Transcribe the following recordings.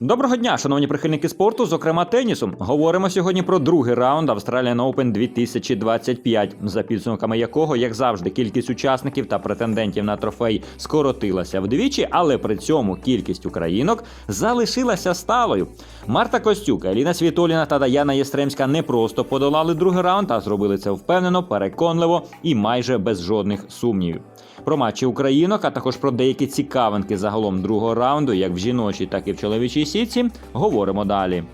Доброго дня, шановні прихильники спорту, зокрема тенісу. Говоримо сьогодні про другий раунд Australian Open 2025, за підсумками якого, як завжди, кількість учасників та претендентів на трофей скоротилася вдвічі, але при цьому кількість українок залишилася сталою. Марта Костюк, Еліна Світоліна та Даяна Єстремська не просто подолали другий раунд, а зробили це впевнено, переконливо і майже без жодних сумнівів. Про матчі українок, а також про деякі цікавинки загалом другого раунду, як в жіночій, так і в чоловічій сітці, говоримо далі.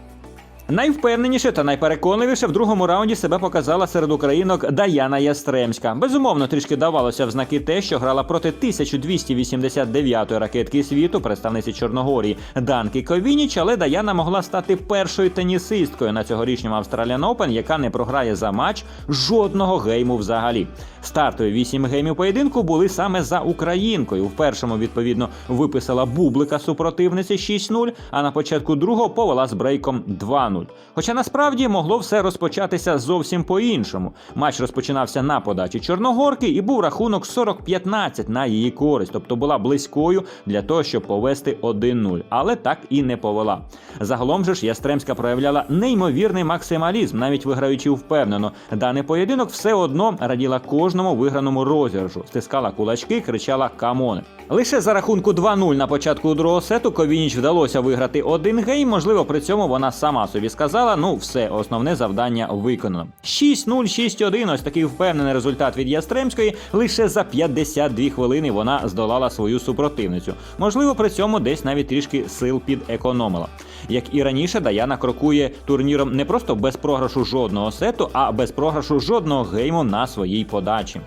Найвпевненіше та найпереконливіше в другому раунді себе показала серед українок Даяна Ястремська. Безумовно, трішки давалося в знаки те, що грала проти 1289-ї ракетки світу, представниці Чорногорії Данки Ковініч, але Даяна могла стати першою тенісисткою на цьогорічньому Australian Open, яка не програє за матч жодного гейму взагалі. Стартові 8 геймів поєдинку були саме за українкою. В першому, відповідно, виписала бублика супротивниці 6-0, а на початку другого повела з брейком 2-0. Хоча насправді могло все розпочатися зовсім по-іншому. Матч розпочинався на подачі Чорногорки і був рахунок 40-15 на її користь, тобто була близькою для того, щоб повести 1-0, але так і не повела. Загалом же ж Ястремська проявляла неймовірний максималізм, навіть виграючи впевнено. Даний поєдинок все одно раділа кожному виграному розіграшу, стискала кулачки, кричала камони. Лише за рахунку 2-0 на початку другого сету Ковініч вдалося виграти один гейм. Можливо, при цьому вона сама собі сказала: ну все, основне завдання виконано. 6-0, 6-1, Ось такий впевнений результат від Ястремської. Лише за 52 хвилини вона здолала свою супротивницю. Можливо, при цьому десь навіть трішки сил підекономила. Як і раніше, Даяна крокує турніром не просто без програшу жодного сету, а без програшу жодного гейму на своїй подачі.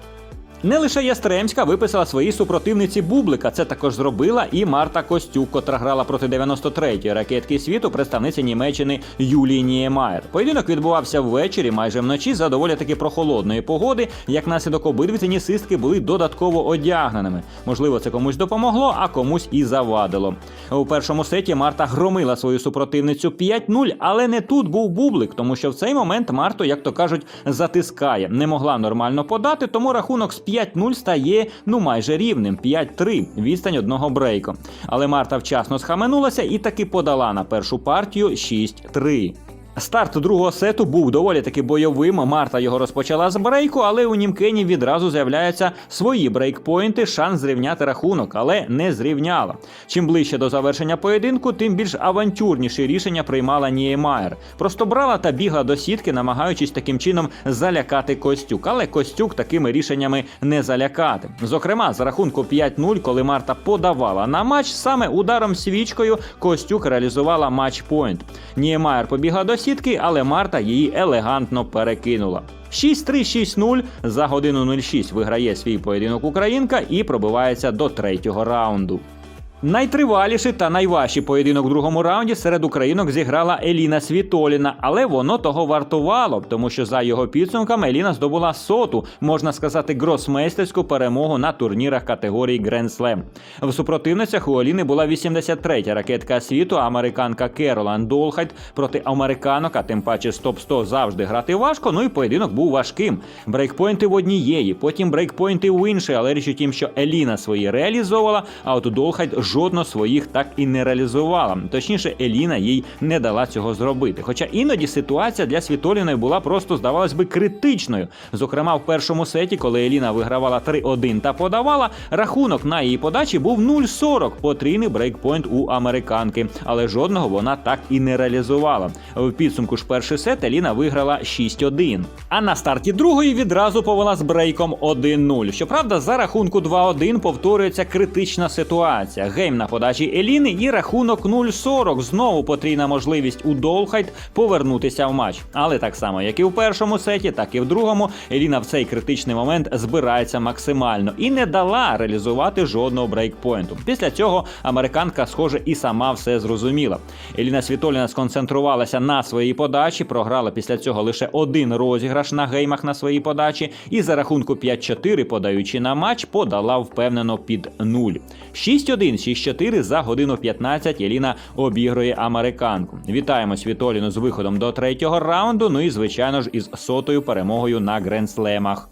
Не лише Ястремська виписала своїй супротивниці Бублика. Це також зробила і Марта Костюк, котра грала проти 93-ї ракетки світу, представниці Німеччини Юлії Ніємаєр. Поєдинок відбувався ввечері, майже вночі, за доволі таки прохолодної погоди. Як наслідок обидві тенісистки були додатково одягненими. Можливо, це комусь допомогло, а комусь і завадило. У першому сеті Марта громила свою супротивницю 5-0, але не тут був Бублик, тому що в цей момент Марту, як то кажуть, затискає. Не могла нормально подати, тому рахунок з 5-0 стає ну майже рівним 5-3, відстань одного брейку. Але Марта вчасно схаменулася і таки подала на першу партію 6-3. Старт другого сету був доволі таки бойовим. Марта його розпочала з брейку, але у Німкені відразу з'являються свої брейкпойнти, шанс зрівняти рахунок, але не зрівняла. Чим ближче до завершення поєдинку, тим більш авантюрніші рішення приймала Ніємаєр. Просто брала та бігла до сітки, намагаючись таким чином залякати Костюк. Але Костюк такими рішеннями не залякати. Зокрема, за рахунку 5-0, коли Марта подавала на матч, саме ударом свічкою Костюк реалізувала матч-пойнт. Ніємаєр побігла до сітки, але Марта її елегантно перекинула. 6-3-6-0 за годину 06 виграє свій поєдинок Українка і пробивається до третього раунду. Найтриваліший та найважчий поєдинок в другому раунді серед українок зіграла Еліна Світоліна, але воно того вартувало, тому що за його підсумками Еліна здобула соту, можна сказати, гросмейстерську перемогу на турнірах категорії Grand Slam. В супротивницях у Еліни була 83-я ракетка світу, американка Керолан Долхайт проти американок, а тим паче з топ-100 завжди грати важко. Ну і поєдинок був важким. Брейкпойнти в однієї, потім брейкпойнти в іншої, але річ у тім, що Еліна свої реалізовувала, а от Долхайт жодно своїх так і не реалізувала. Точніше, Еліна їй не дала цього зробити. Хоча іноді ситуація для Світоліної була просто, здавалось би, критичною. Зокрема, в першому сеті, коли Еліна вигравала 3-1 та подавала, рахунок на її подачі був 0-40, потрійний брейкпойнт у американки, але жодного вона так і не реалізувала. В підсумку ж перший сет Еліна виграла 6-1. А на старті другої відразу повела з брейком 1-0. Щоправда, за рахунку 2-1 повторюється критична ситуація. Гейм на подачі Еліни і рахунок 0-40. Знову потрійна можливість у Долхайт повернутися в матч. Але так само, як і в першому сеті, так і в другому, Еліна в цей критичний момент збирається максимально і не дала реалізувати жодного брейкпойнту. Після цього американка, схоже, і сама все зрозуміла. Еліна Світоліна сконцентрувалася на своїй подачі, програла після цього лише один розіграш на геймах на своїй подачі, і за рахунку 5-4, подаючи на матч, подала впевнено під 0. 6-1, 6-4 за годину 15 Єліна обігрує американку. Вітаємо Світоліну з виходом до третього раунду. Ну і звичайно ж із сотою перемогою на гренслемах.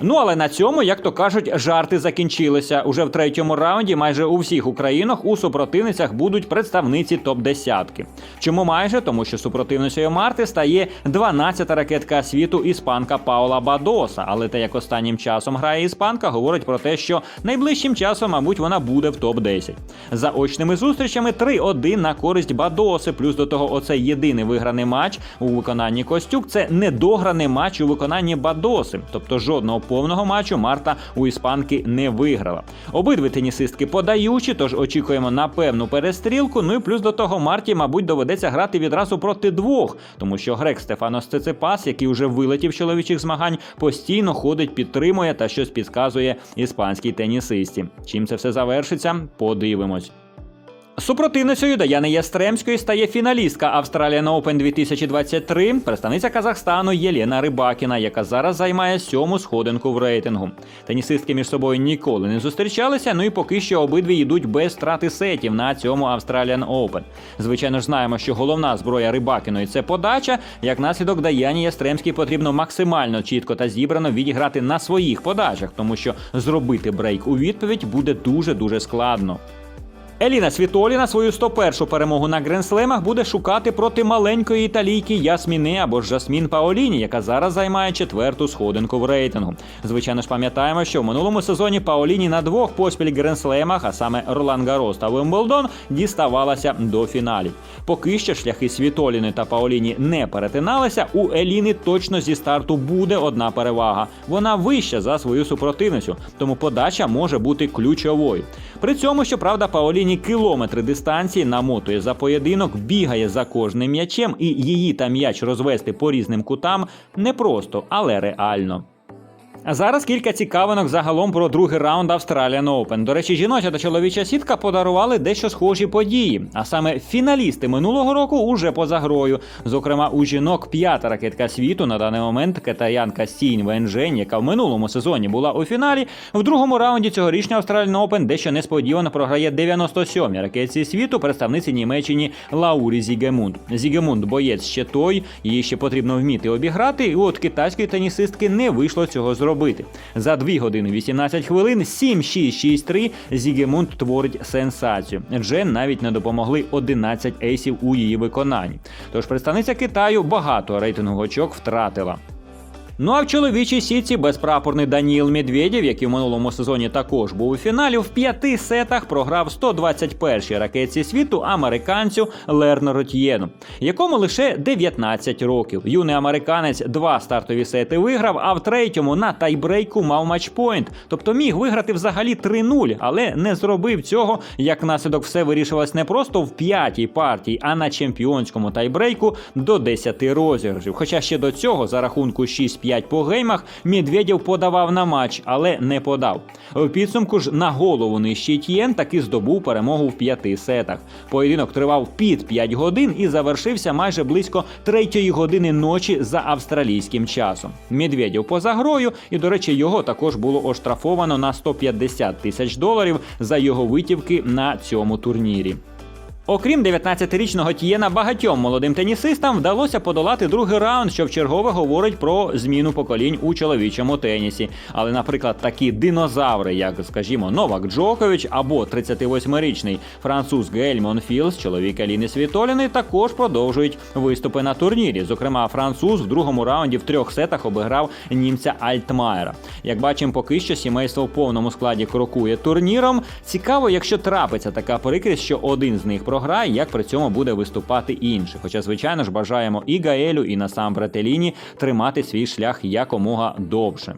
Ну але на цьому, як то кажуть, жарти закінчилися. Уже в третьому раунді майже у всіх Українах у супротивницях будуть представниці топ десятки. Чому майже? Тому що супротивницею Марти стає 12-та ракетка світу іспанка Паула Бадоса. Але те, як останнім часом грає іспанка, говорить про те, що найближчим часом, мабуть, вона буде в топ 10 За очними зустрічами 3-1 на користь Бадоси. Плюс до того, оцей єдиний виграний матч у виконанні Костюк. Це недограний матч у виконанні Бадоси, тобто жодного повного матчу Марта у іспанки не виграла. Обидві тенісистки подаючі, тож очікуємо на певну перестрілку. Ну і плюс до того Марті, мабуть, доведеться грати відразу проти двох, тому що грек Стефанос Циципас, який вже вилетів з чоловічих змагань, постійно ходить, підтримує та щось підказує іспанській тенісисті. Чим це все завершиться? Подивимось. Супротивницею Даяни Ястремської стає фіналістка Australian Open 2023, представниця Казахстану Єлена Рибакіна, яка зараз займає сьому сходинку в рейтингу. Тенісистки між собою ніколи не зустрічалися, ну і поки що обидві йдуть без страти сетів на цьому Australian Open. Звичайно ж, знаємо, що головна зброя Рибакіної це подача. Як наслідок Даяні Ястремській потрібно максимально чітко та зібрано відіграти на своїх подачах, тому що зробити брейк у відповідь буде дуже дуже складно. Еліна Світоліна свою 101-шу перемогу на гренслемах буде шукати проти маленької італійки Ясміни або ж Жасмін Паоліні, яка зараз займає четверту сходинку в рейтингу. Звичайно ж, пам'ятаємо, що в минулому сезоні Паоліні на двох поспіль гренслемах, а саме Ролан Гарос та Вимблдон, діставалася до фіналів. Поки що шляхи Світоліни та Паоліні не перетиналися. У Еліни точно зі старту буде одна перевага. Вона вища за свою супротивницю, тому подача може бути ключовою. При цьому, щоправда, Паоліні кілометри дистанції намотує за поєдинок, бігає за кожним м'ячем, і її та м'яч розвести по різним кутам непросто, але реально. А зараз кілька цікавинок загалом про другий раунд Australian Open. До речі, жіноча та чоловіча сітка подарували дещо схожі події. А саме фіналісти минулого року уже поза грою. Зокрема, у жінок п'ята ракетка світу на даний момент китаянка Сінь Венжень, яка в минулому сезоні була у фіналі. В другому раунді цьогорічного Australian Open дещо несподівано програє 97-й ракетці світу представниці Німеччині Лаурі Зігемунд. Зігемунд боєць ще той, її ще потрібно вміти обіграти. І от китайської тенісистки не вийшло цього зробити. За 2 години 18 хвилин 7-6-6-3 Зігемунд творить сенсацію. Джен навіть не допомогли 11 ейсів у її виконанні. Тож представниця Китаю багато рейтингу очок втратила. Ну а в чоловічій сітці безпрапорний Даніл Медведєв, який в минулому сезоні також був у фіналі, в п'яти сетах програв 121-й ракетці світу американцю Лернеру Т'єну, якому лише 19 років. Юний американець два стартові сети виграв, а в третьому на тайбрейку мав матчпойнт. Тобто міг виграти взагалі 3-0, але не зробив цього. Як наслідок все вирішилось не просто в п'ятій партії, а на чемпіонському тайбрейку до 10 розіграшів. Хоча ще до цього за рахунку 6-5 по геймах Медведєв подавав на матч, але не подав. У підсумку ж на голову нижчий Т'єн таки здобув перемогу в п'яти сетах. Поєдинок тривав під 5 годин і завершився майже близько третьої години ночі за австралійським часом. Медведєв поза грою, і, до речі, його також було оштрафовано на 150 тисяч доларів за його витівки на цьому турнірі. Окрім 19-річного Тієна, багатьом молодим тенісистам вдалося подолати другий раунд, що вчергове говорить про зміну поколінь у чоловічому тенісі. Але, наприклад, такі динозаври, як, скажімо, Новак Джокович або 38-річний француз Гель Монфілс, чоловік Аліни Світоліни, також продовжують виступи на турнірі. Зокрема, француз в другому раунді в трьох сетах обіграв німця Альтмаєра. Як бачимо, поки що сімейство в повному складі крокує турніром. Цікаво, якщо трапиться така прикрість, що один з них програє, як при цьому буде виступати інший. Хоча, звичайно ж, бажаємо і Гаелю, і Насам Бретеліні тримати свій шлях якомога довше.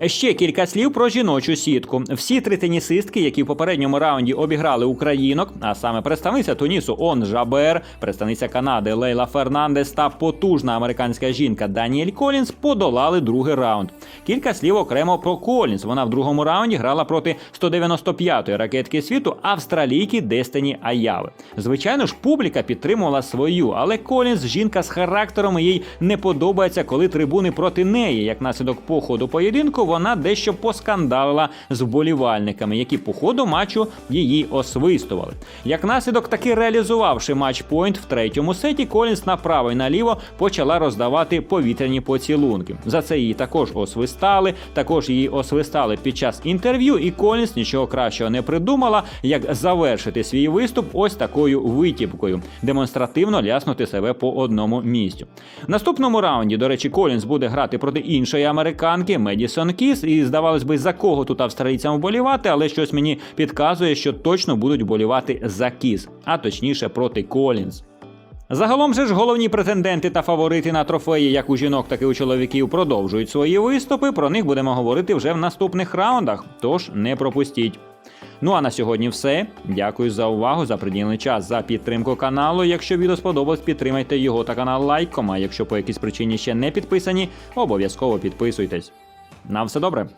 Ще кілька слів про жіночу сітку. Всі три тенісистки, які в попередньому раунді обіграли українок, а саме представниця Тунісу Он Жабер, представниця Канади Лейла Фернандес та потужна американська жінка Даніель Колінс, подолали другий раунд. Кілька слів окремо про Колінс. Вона в другому раунді грала проти 195-ї ракетки світу австралійки Дестині Аяви. Звичайно ж, публіка підтримувала свою, але Колінс жінка з характером їй не подобається, коли трибуни проти неї. Як наслідок походу поєдинку вона дещо поскандалила з вболівальниками, які по ходу матчу її освистували. Як наслідок, таки реалізувавши матч-пойнт в третьому сеті, Колінс направо і наліво почала роздавати повітряні поцілунки. За це її також освистали. Також її освистали під час інтерв'ю, і Колінс нічого кращого не придумала, як завершити свій виступ ось такою витівкою, демонстративно ляснути себе по одному місцю. В наступному раунді, до речі, Колінс буде грати проти іншої американки Медісон Кіс. І здавалось би, за кого тут австралійцям вболівати, але щось мені підказує, що точно будуть вболівати за Кіс, а точніше проти Колінс. Загалом же ж головні претенденти та фаворити на трофеї, як у жінок, так і у чоловіків, продовжують свої виступи. Про них будемо говорити вже в наступних раундах. Тож не пропустіть. Ну а на сьогодні все. Дякую за увагу, за приділений час, за підтримку каналу. Якщо відео сподобалось, підтримайте його та канал лайком. А якщо по якійсь причині ще не підписані, обов'язково підписуйтесь. На все добре.